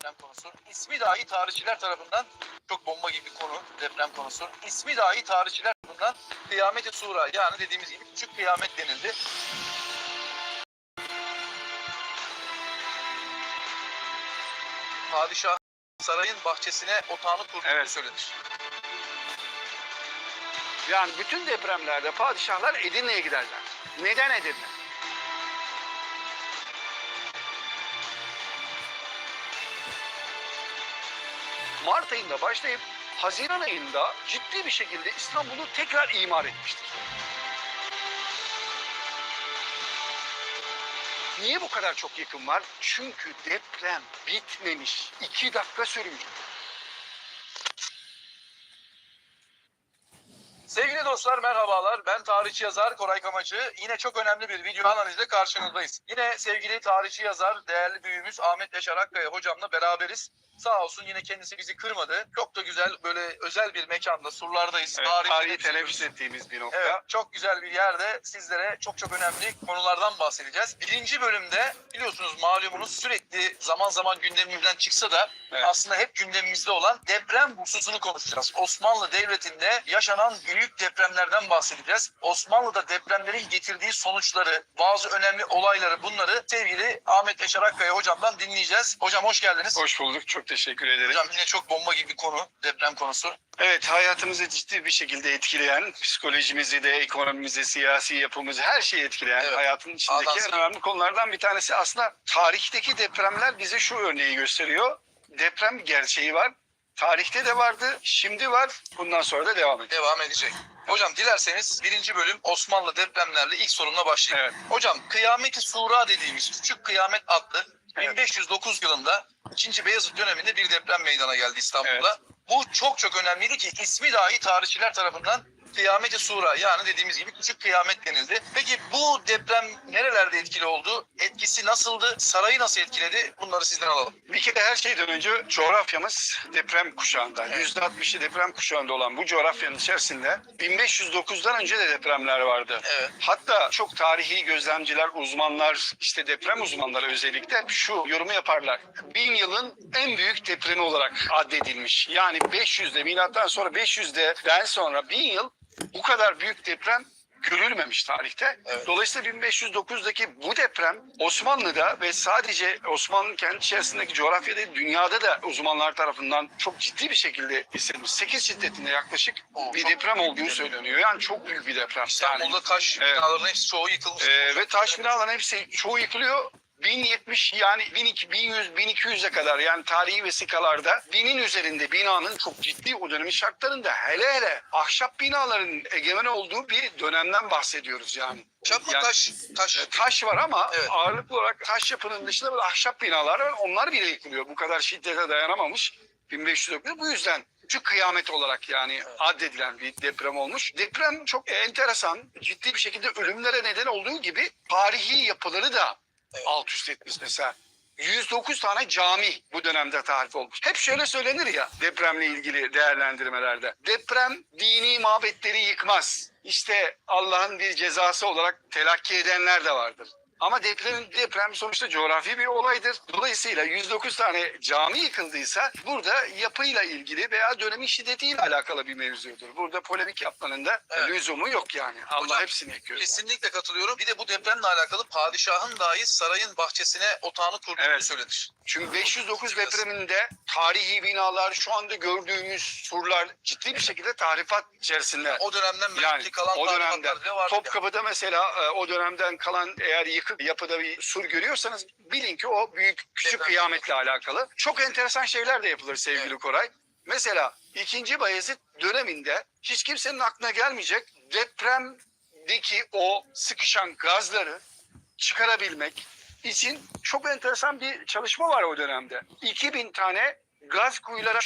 deprem konusu. İsmi dahi tarihçiler tarafından çok bomba gibi bir konu deprem konusu. İsmi dahi tarihçiler tarafından kıyamet-i sura yani dediğimiz gibi küçük kıyamet denildi. Padişah sarayın bahçesine otağını kurduğu Evet. söylenir. Yani bütün depremlerde padişahlar Edirne'ye giderler. Neden Edirne? Mart ayında başlayıp Haziran ayında ciddi bir şekilde İstanbul'u tekrar imar etmiştir. Niye bu kadar çok yıkım var? Çünkü deprem bitmemiş. İki dakika sürmüş. Sevgili dostlar merhabalar. Ben tarihçi yazar Koray Kamacı. Yine çok önemli bir video analizle karşınızdayız. Yine sevgili tarihçi yazar, değerli büyüğümüz Ahmet Yaşar Akkaya hocamla beraberiz. Sağ olsun yine kendisi bizi kırmadı. Çok da güzel böyle özel bir mekanda surlardayız. Evet, Tarihi tarihi teneffüs ettiğimiz bir nokta. Evet, çok güzel bir yerde sizlere çok çok önemli konulardan bahsedeceğiz. Birinci bölümde biliyorsunuz malumunuz sürekli zaman zaman gündemimizden çıksa da Evet. aslında hep gündemimizde olan deprem hususunu konuşacağız. Osmanlı Devleti'nde yaşanan büyük depremlerden bahsedeceğiz. Osmanlı'da depremlerin getirdiği sonuçları, bazı önemli olayları bunları sevgili Ahmet Yaşar Akkaya hocamdan dinleyeceğiz. Hocam hoş geldiniz. Hoş bulduk. Çok teşekkür ederim. Hocam yine çok bomba gibi bir konu deprem konusu. Evet hayatımızı ciddi bir şekilde etkileyen, psikolojimizi de, ekonomimizi, siyasi yapımızı her şeyi etkileyen Evet. hayatın içindeki Adamsın. en önemli konulardan bir tanesi. Aslında tarihteki depremler bize şu örneği gösteriyor. Deprem gerçeği var. Tarihte de vardı, şimdi var, bundan sonra da devam edecek. devam edecek. Hocam dilerseniz birinci bölüm Osmanlı depremlerle ilk sorunla başlayayım. Evet. Hocam Kıyameti Sura dediğimiz Küçük Kıyamet adlı. 1509 yılında 2. Beyazıt döneminde bir deprem meydana geldi İstanbul'da. Bu çok çok önemliydi ki ismi dahi tarihçiler tarafından Kıyameti Sura yani dediğimiz gibi küçük kıyamet denildi. Peki bu deprem nerelerde etkili oldu? Etkisi nasıldı? Sarayı nasıl etkiledi? Bunları sizden alalım. Bir kere her şeyden önce coğrafyamız deprem kuşağında. Evet. %60'ı deprem kuşağında olan bu coğrafyanın içerisinde 1509'dan önce de depremler vardı. Evet. Hatta çok tarihi gözlemciler, uzmanlar, işte deprem uzmanları özellikle şu yorumu yaparlar. Bin yılın en büyük depremi olarak addedilmiş. Yani 500'de, milattan sonra 500'den sonra bin yıl bu kadar büyük deprem görülmemiş tarihte. Evet. Dolayısıyla 1509'daki bu deprem Osmanlı'da ve sadece Osmanlı kendi içerisindeki coğrafyada dünyada da uzmanlar tarafından çok ciddi bir şekilde hissedilmiş. 8 şiddetinde yaklaşık Oo, bir deprem bir olduğu söyleniyor. Yani çok büyük bir deprem. İstanbul'da Yani, taş Evet. binaların hepsi çoğu yıkılmış. e, ve taş binaların hepsi çoğu yıkılıyor. 1070 yani 1200 1100 1200'e kadar yani tarihi vesikalarda binin üzerinde binanın çok ciddi o dönemin şartlarında hele hele ahşap binaların egemen olduğu bir dönemden bahsediyoruz yani. Çap mı Yani- taş? Taş. e, Taş var ama Evet. ağırlıklı olarak taş yapının dışında böyle ahşap binalar var. Onlar bile yıkılıyor. Bu kadar şiddete dayanamamış 1509. Bu yüzden şu kıyamet olarak yani addedilen bir deprem olmuş. Deprem çok enteresan. Ciddi bir şekilde ölümlere neden olduğu gibi tarihi yapıları da Alt üst etmiş mesela. 109 tane cami bu dönemde tarif olmuş. Hep şöyle söylenir ya depremle ilgili değerlendirmelerde. Deprem dini mabetleri yıkmaz. İşte Allah'ın bir cezası olarak telakki edenler de vardır. Ama deprem, deprem sonuçta coğrafi bir olaydır. Dolayısıyla 109 tane cami yıkıldıysa burada yapıyla ilgili veya dönemin şiddetiyle alakalı bir mevzudur. Burada polemik yapmanın da Evet. lüzumu yok yani. Allah Hocam, hepsini yıkıyor. Kesinlikle katılıyorum. Bir de bu depremle alakalı padişahın dahi sarayın bahçesine otağını kurduğu Evet. söylenir. Çünkü 509 depreminde tarihi binalar, şu anda gördüğümüz surlar ciddi bir şekilde tarifat içerisinde. O dönemden Yani kalan o dönemden. Topkapı'da mesela e, o dönemden kalan eğer yıkık yapıda bir sur görüyorsanız bilin ki o büyük küçük kıyametle alakalı. Çok enteresan şeyler de yapılır sevgili Evet. Koray. Mesela 2. Bayezid döneminde hiç kimsenin aklına gelmeyecek depremdeki o sıkışan gazları çıkarabilmek için çok enteresan bir çalışma var o dönemde. 2000 tane gaz kuyuları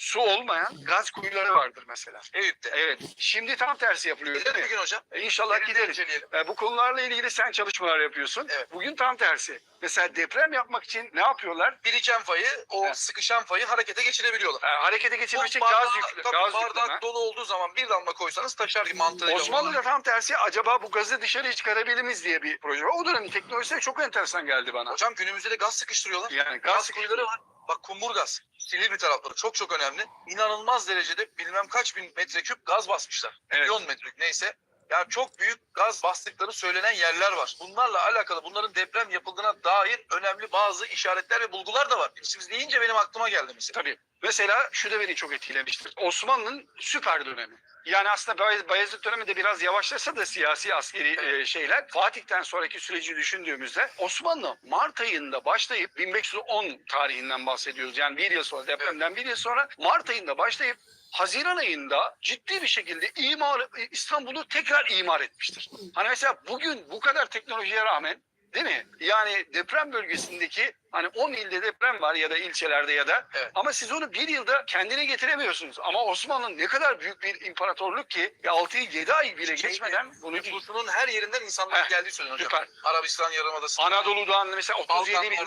su olmayan gaz kuyuları vardır mesela. Eyüp'te. Evet. Şimdi tam tersi yapılıyor değil mi? gün hocam. E, İnşallah gideriz. E, bu konularla ilgili sen çalışmalar yapıyorsun. Evet. Bugün tam tersi. Mesela deprem yapmak için ne yapıyorlar? Biriken fayı, o Evet. sıkışan fayı harekete geçirebiliyorlar. E, harekete geçirmek için bardağı- gaz yüklü. tabii Gaz bardak yükleme. dolu olduğu zaman bir damla koysanız taşar gibi mantığıyla. Osmanlı'da tam tersi acaba bu gazı dışarı çıkarabilir miyiz diye bir proje var. O dönemin teknolojisi çok enteresan geldi bana. Hocam günümüzde de gaz sıkıştırıyorlar. Yani Gaz, gaz kuyuları var. Bak Kumburgaz, Silivri tarafları çok çok önemli. İnanılmaz derecede bilmem kaç bin metreküp gaz basmışlar. Evet. Milyon metreküp neyse. Yani çok büyük gaz bastıkları söylenen yerler var. Bunlarla alakalı bunların deprem yapıldığına dair önemli bazı işaretler ve bulgular da var. Siz deyince benim aklıma geldi mesela. Tabii. Mesela şu da beni çok etkilemiştir. Osmanlı'nın süper dönemi. Yani aslında Bay- Bayezid dönemi de biraz yavaşlasa da siyasi askeri e, şeyler Fatih'ten sonraki süreci düşündüğümüzde Osmanlı Mart ayında başlayıp 1510 tarihinden bahsediyoruz. Yani bir yıl sonra depremden bir yıl sonra Mart ayında başlayıp Haziran ayında ciddi bir şekilde imar İstanbul'u tekrar imar etmiştir. Hani mesela bugün bu kadar teknolojiye rağmen değil mi? Yani deprem bölgesindeki hani 10 ilde deprem var ya da ilçelerde ya da Evet. ama siz onu bir yılda kendine getiremiyorsunuz. Ama Osmanlı ne kadar büyük bir imparatorluk ki 6-7 ay bile geçmeden bunu Nüfusunun her yerinden insanların Heh, geldiği söyleniyor hocam. süper. Arabistan Yarımadası, Anadolu'dan mesela 37 bin.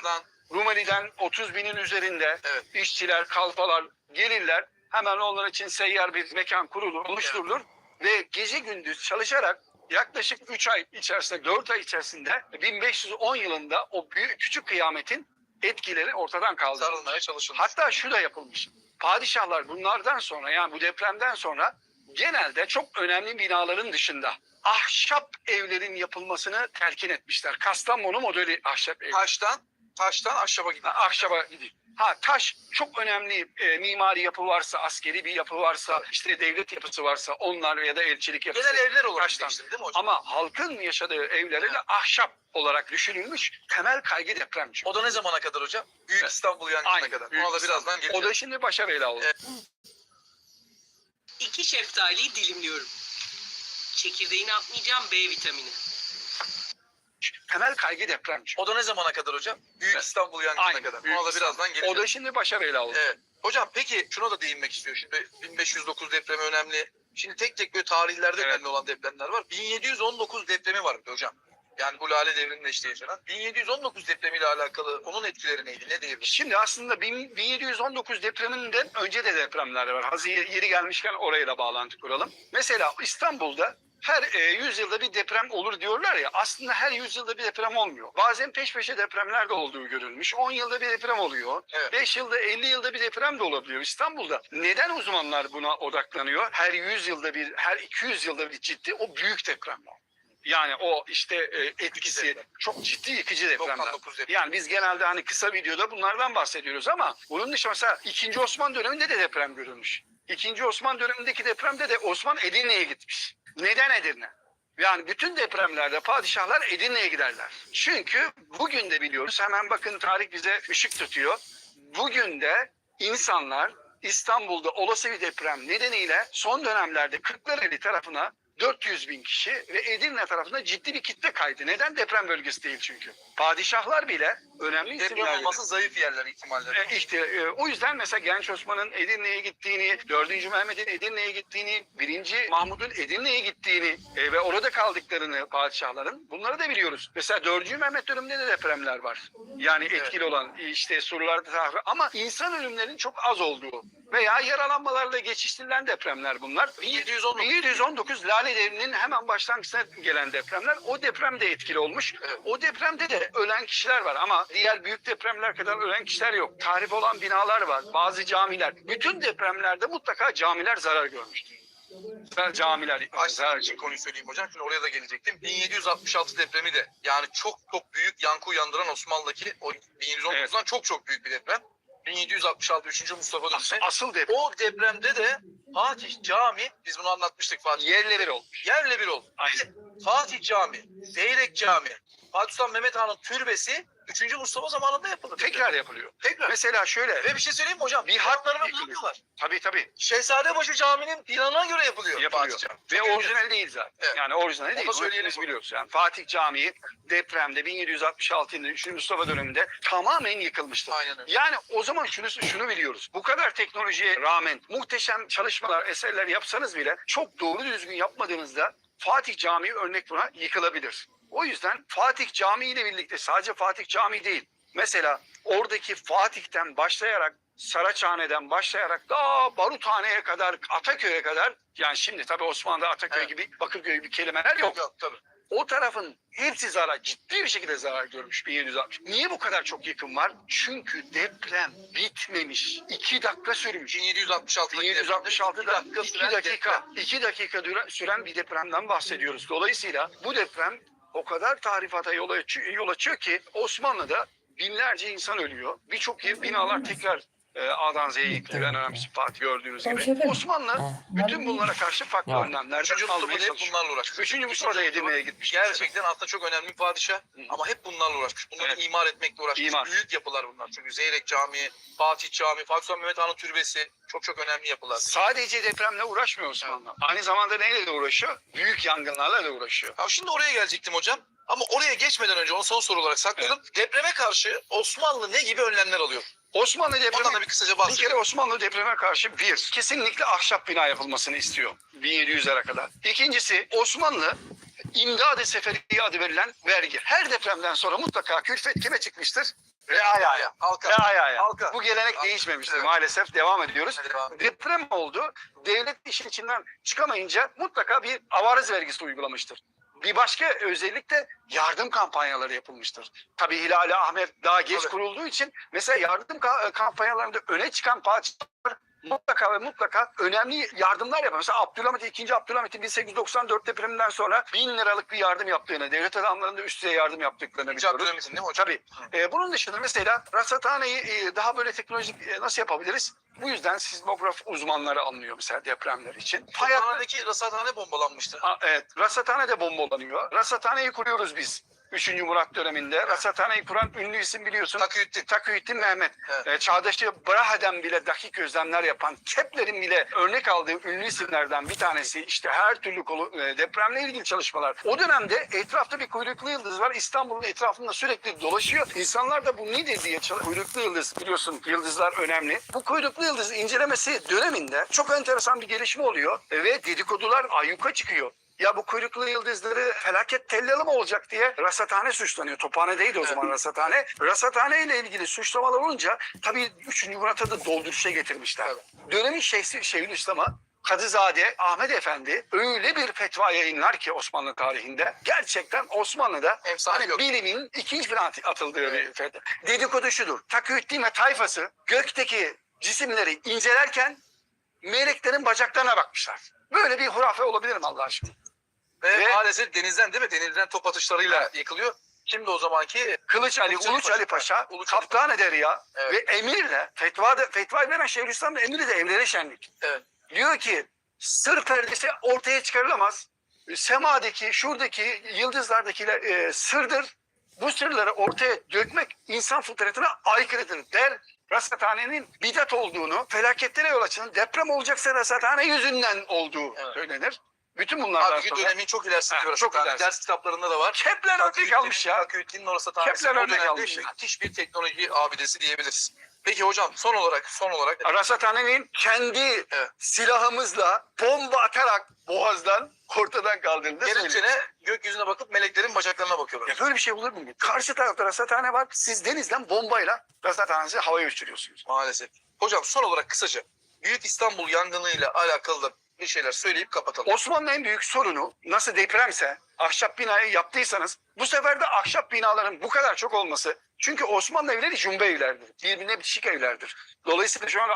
Rumeli'den 30 binin üzerinde Evet. işçiler, kalfalar gelirler. Hemen onlar için seyyar bir mekan kurulur, oluşturulur ve gece gündüz çalışarak yaklaşık 3 ay içerisinde, 4 ay içerisinde 1510 yılında o büyük küçük kıyametin etkileri ortadan kaldırılır. sarılmaya çalışılmış. Hatta şu da yapılmış. Padişahlar bunlardan sonra yani bu depremden sonra genelde çok önemli binaların dışında ahşap evlerin yapılmasını telkin etmişler. Kastamonu modeli ahşap ev. taştan, taştan ahşaba gidiyor. Ahşaba gidiyor. Ha taş çok önemli e, mimari yapı varsa, askeri bir yapı varsa, işte devlet yapısı varsa onlar ya da elçilik yapısı. Genel evler olarak taştan. değil mi hocam? Ama halkın yaşadığı evlere de ahşap olarak düşünülmüş temel kaygı deprem çünkü. O da ne zamana kadar hocam? Büyük Evet. İstanbul yangınına Aynen, kadar. Büyük Ona da birazdan geleceğiz. O da şimdi başa bela oldu. Evet. İki şeftaliyi dilimliyorum. Çekirdeğini atmayacağım B vitamini. Temel kaygı deprem çünkü. O da ne zamana kadar hocam? Büyük Evet. İstanbul yangınına Aynen, kadar. Büyük Ona da İstanbul. birazdan geleceğiz. O da şimdi başa bela oldu. Evet. Hocam peki şuna da değinmek istiyor. Şimdi 1509 depremi önemli. Şimdi tek tek böyle tarihlerde Evet. önemli olan depremler var. 1719 depremi var hocam. Yani bu Lale devrinde işte yaşanan. 1719 depremiyle alakalı onun etkileri neydi? Ne diyebiliriz? Şimdi aslında bin- 1719 depreminden önce de depremler var. Hazır yeri gelmişken oraya da bağlantı kuralım. Mesela İstanbul'da her e, yüzyılda bir deprem olur diyorlar ya aslında her yüzyılda bir deprem olmuyor. Bazen peş peşe depremler de olduğu görülmüş. 10 yılda bir deprem oluyor. Evet. 5 yılda 50 yılda bir deprem de olabiliyor İstanbul'da. Neden uzmanlar buna odaklanıyor? Her 100 yılda bir, her 200 yılda bir ciddi o büyük depremler. Yani o işte e, etkisi deprem. çok ciddi yıkıcı depremler. 99 deprem. Yani biz genelde hani kısa videoda bunlardan bahsediyoruz ama bunun dışında mesela 2. Osman döneminde de deprem görülmüş. 2. Osman dönemindeki depremde de Osman Edirne'ye gitmiş. Neden Edirne? Yani bütün depremlerde padişahlar Edirne'ye giderler. Çünkü bugün de biliyoruz hemen bakın tarih bize ışık tutuyor. Bugün de insanlar İstanbul'da olası bir deprem nedeniyle son dönemlerde Kırklareli tarafına 400 bin kişi ve Edirne tarafında ciddi bir kitle kaydı. Neden? Deprem bölgesi değil çünkü. Padişahlar bile önemli Deprem olması zayıf yerler ihtimalleri. E, işte, e, o yüzden mesela Genç Osman'ın Edirne'ye gittiğini, 4. Mehmet'in Edirne'ye gittiğini, 1. Mahmud'un Edirne'ye gittiğini e, ve orada kaldıklarını padişahların bunları da biliyoruz. Mesela 4. Mehmet döneminde de depremler var. Yani etkili olan işte surlarda tarafı ama insan ölümlerinin çok az olduğu veya yaralanmalarla geçiştirilen depremler bunlar. 1719. 1719 Lale Devri'nin hemen başlangıçta gelen depremler. O deprem de etkili olmuş. Evet. O depremde de ölen kişiler var ama diğer büyük depremler kadar ölen kişiler yok. Tahrip olan binalar var, bazı camiler. Bütün depremlerde mutlaka camiler zarar görmüştür. Camiler zarar Açtığım için konuyu söyleyeyim hocam. Şimdi oraya da gelecektim. 1766 depremi de yani çok çok büyük yankı uyandıran Osmanlı'daki o 1719'dan çok çok büyük bir deprem. 1766 3. Mustafa dönemi. Asıl deprem O depremde de Fatih Cami, biz bunu anlatmıştık Fatih. yerleri olmuş. Yerle bir oldu. Aynen. Fatih Cami, Zeyrek Cami, Fatih Sultan Mehmet Han'ın türbesi 3. Mustafa zamanında yapıldı. Tekrar yapılıyor. Tekrar. Mesela şöyle, Ve bir şey söyleyeyim mi hocam? Yıkılıyor. bırakıyorlar. tabii tabii Şehzadebaşı Camii'nin planına göre yapılıyor. yapılıyor. Fatih. Ve orijinal değil zaten. Evet. Yani orijinal Onu değil. Bunu söyleyelim. biliyoruz. Yani Fatih Camii depremde 1766 yılında 3. Mustafa döneminde tamamen yıkılmıştı. Aynen öyle. Yani o zaman şunu şunu biliyoruz. Bu kadar teknolojiye rağmen muhteşem çalışmalar, eserler yapsanız bile çok doğru düzgün yapmadığınızda Fatih Camii örnek buna yıkılabilir. O yüzden Fatih Camii ile birlikte sadece Fatih Camii değil. Mesela oradaki Fatih'ten başlayarak Saraçhane'den başlayarak daha Baruthane'ye kadar, Ataköy'e kadar yani şimdi tabii Osmanlı'da Ataköy Evet. gibi, Bakırköy gibi kelimeler yok. Yok tabii. O tarafın hepsi zarar, ciddi bir şekilde zarar görmüş 1760. Niye bu kadar çok yıkım var? Çünkü deprem bitmemiş. 2 dakika sürmüş. 1766'daki 1766'da depremde 2 süren dakika, deprem. 2 dakika düre- süren bir depremden bahsediyoruz. Dolayısıyla bu deprem o kadar tarifata yol açıyor, ki Osmanlı'da binlerce insan ölüyor. Birçok binalar tekrar e, A'dan Z'ye yıkılıyor. En önemlisi Fatih gördüğünüz Tabii gibi. Osmanlı Ha, bütün ben- bunlara karşı farklı Ya. önlemler Üçüncü almaya Mustafa da hep çalışıyor. bunlarla uğraşmış. Üçüncü Mustafa da İkinci Edirne'ye gitmiş. Gerçekten aslında çok önemli bir padişah ama hep bunlarla uğraşmış. Bunları Evet. imar etmekle uğraşmış. İmar. Büyük yapılar bunlar. Çünkü Zeyrek Camii, Fatih Camii, Fatih Sultan Mehmet Han'ın türbesi çok çok önemli yapılar. Sadece depremle uğraşmıyor Osmanlı. Aynı zamanda neyle de uğraşıyor? Büyük yangınlarla da uğraşıyor. Ya şimdi oraya gelecektim hocam. Ama oraya geçmeden önce onu son soru olarak sakladım. Depreme karşı Osmanlı ne gibi önlemler alıyor? Osmanlı depremi bir kısaca Bir bahsedelim. kere Osmanlı depreme karşı bir, kesinlikle ahşap bina yapılmasını istiyor 1700'lere kadar. İkincisi Osmanlı imdad-ı seferiye adı verilen vergi. Her depremden sonra mutlaka külfet kime çıkmıştır? Reayaya. Halka. Reayaya. Halka. Bu gelenek Halka. değişmemiştir Evet. maalesef. Devam ediyoruz. Devam. Deprem oldu. Devlet işin içinden çıkamayınca mutlaka bir avarız vergisi uygulamıştır. Bir başka özellik de yardım kampanyaları yapılmıştır. Tabii Hilali Ahmet daha geç Tabii. kurulduğu için mesela yardım ka- kampanyalarında öne çıkan parçalar mutlaka ve mutlaka önemli yardımlar yapıyor. Mesela Abdülhamit, 2. Abdülhamit'in 1894 depreminden sonra bin liralık bir yardım yaptığını, devlet adamlarının da üst düzey yardım yaptıklarını İkinci biliyoruz. Abdülhamit'in değil mi hocam? Tabii. Ee, bunun dışında mesela rasathaneyi e, daha böyle teknolojik e, nasıl yapabiliriz? Bu yüzden sismograf uzmanları alınıyor mesela depremler için. Hastanedeki rasathane bombalanmıştı. Ha, evet, rasathane de bombalanıyor. Rasathaneyi kuruyoruz biz. 3. Murat döneminde. Rasathaneyi kuran ünlü isim biliyorsun. Takıyüddin. Takıyüddin Mehmet. Evet. E, çağdaşı Brahe'den bile dakik gözlemler yapan, Kepler'in bile örnek aldığı ünlü isimlerden bir tanesi. işte her türlü konu, e, depremle ilgili çalışmalar. O dönemde etrafta bir kuyruklu yıldız var. İstanbul'un etrafında sürekli dolaşıyor. İnsanlar da bu nedir diye Kuyruklu yıldız biliyorsun yıldızlar önemli. Bu kuyruklu yıldız incelemesi döneminde çok enteresan bir gelişme oluyor. E, ve dedikodular ayyuka çıkıyor. Ya bu kuyruklu yıldızları felaket tellalı mı olacak diye rasathane suçlanıyor. Tophanedeydi o zaman rasathane. Rasathane ile ilgili suçlamalar olunca tabii 3. Murat'a da dolduruşa getirmişler. Dönemin Şeyhsi, Şeyhülislam'a Kadızade Ahmet Efendi öyle bir fetva yayınlar ki Osmanlı tarihinde gerçekten Osmanlı'da Efsane yok. bilimin ikinci plana atıldığı bir Evet. fetva. Dedikodu şudur. Taküddin ve tayfası gökteki cisimleri incelerken meleklerin bacaklarına bakmışlar. Böyle bir hurafe olabilir mi Allah aşkına? Ve, Ve- maalesef denizden değil mi? Denizden top atışlarıyla yıkılıyor. Şimdi o zamanki Kılıç Ali, Ali Uluç Ali Paşa. Paşa, Uluç Ali kaptan eder ya. Evet. Ve emirle, fetva, da, fetva veren Şeyhülislam'la emiri de evlere şenlik. Evet. Diyor ki sır perdesi ortaya çıkarılamaz. Semadaki, şuradaki, yıldızlardaki e, sırdır. Bu sırları ortaya dökmek insan fıtratına aykırıdır der. Rasathanenin bidat olduğunu, felaketlere yol açan deprem olacaksa rasathane yüzünden olduğu Evet. söylenir. Bütün bunlardan Abi sonra dönemin çok ilerisinde Ha, bir çok ilerisi. Ders kitaplarında da var. Kepler örnek almış ya. Takıyüddin'in orası tanesi. Kepler O örnek dönemde almış ya. müthiş bir teknoloji abidesi diyebiliriz. Peki hocam son olarak son olarak Rasathane'nin kendi Evet. silahımızla bomba atarak boğazdan ortadan kaldırdı. gerekçene gökyüzüne bakıp meleklerin bacaklarına bakıyorlar. Ya böyle bir şey olur mu? Karşı tarafta rasathane var. Siz denizden bombayla rasathanenizi havaya uçuruyorsunuz. Maalesef. Hocam son olarak kısaca Büyük İstanbul yangınıyla alakalı da bir şeyler söyleyip kapatalım. Osmanlı'nın en büyük sorunu nasıl depremse ahşap binayı yaptıysanız bu sefer de ahşap binaların bu kadar çok olması. Çünkü Osmanlı evleri jumbe evlerdir. Birbirine bitişik evlerdir. Dolayısıyla şu an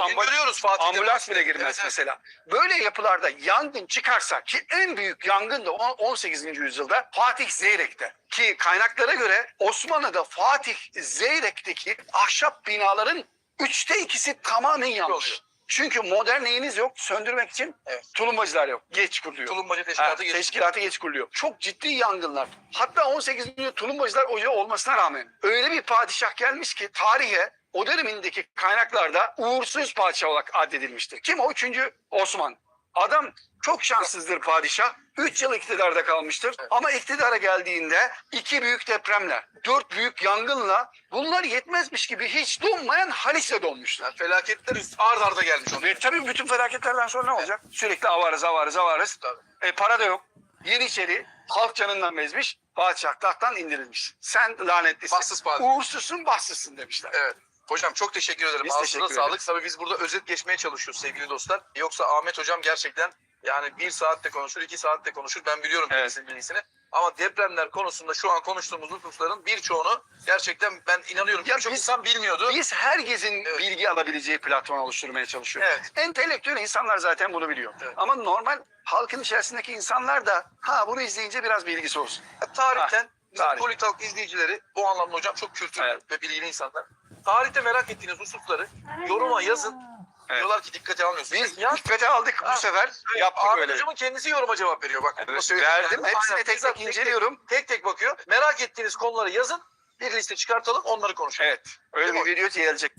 Fatih'te. ambulans bile girmez Evet, mesela. Böyle yapılarda yangın çıkarsa ki en büyük yangın da on- 18. yüzyılda Fatih Zeyrek'te. Ki kaynaklara göre Osmanlı'da Fatih Zeyrek'teki ahşap binaların üçte ikisi tamamen yanmış. Çünkü modern neyiniz yok söndürmek için Evet. tulumbacılar yok. Geç kuruluyor. Tulumbacı Ha, teşkilatı geçti. teşkilatı geç kuruluyor. Çok ciddi yangınlar. Hatta 18. yüzyıl tulumbacılar ocağı olmasına rağmen öyle bir padişah gelmiş ki tarihe o dönemindeki kaynaklarda uğursuz padişah olarak addedilmiştir. Kim o? Üçüncü Osman. Adam çok şanssızdır padişah. Üç yıl iktidarda kalmıştır. Ama iktidara geldiğinde iki büyük depremle, dört büyük yangınla bunlar yetmezmiş gibi hiç donmayan Halis'e donmuşlar. Felaketler ard arda gelmiş. Ve tabii bütün felaketlerden sonra ne olacak? Sürekli avarız avarız avarız. E, para da yok. Yeniçeri halk canından bezmiş. Padişah tahttan indirilmiş. Sen lanetlisin. Bahtsız padişah. Uğursuzsun bahtsızsın demişler. Evet. Hocam çok teşekkür ederim. Biz Ağzınıza teşekkür sağlık. Tabii biz burada özet geçmeye çalışıyoruz sevgili dostlar. Yoksa Ahmet hocam gerçekten yani bir saatte konuşur, iki saatte konuşur. Ben biliyorum Evet. kendisinin bilgisini. Ama depremler konusunda şu an konuştuğumuz hususların birçoğunu gerçekten ben inanıyorum. Ya Birçok insan bilmiyordu. Biz herkesin Evet. bilgi alabileceği platform oluşturmaya çalışıyoruz. Evet. Entelektüel insanlar zaten bunu biliyor. Evet. Ama normal halkın içerisindeki insanlar da ha bunu izleyince biraz bilgisi olsun. Tarihten bizim tarih. Politalk izleyicileri bu anlamda hocam çok kültürlü Evet. ve bilgili insanlar. Tarihte merak ettiğiniz hususları yoruma yazın. Evet. Diyorlar ki dikkate almıyorsunuz. Biz ya, dikkate aldık Ha, bu sefer. evet, Yaptık Ahmet öyle. hocamın kendisi yoruma cevap veriyor. Bak, Evet, verdim. yani. Hepsini Aynen, tek tek inceliyorum. Tek tek bakıyor. Merak ettiğiniz konuları yazın. Bir liste çıkartalım onları konuşalım. Evet. Öyle Değil bir mi? video gelecek.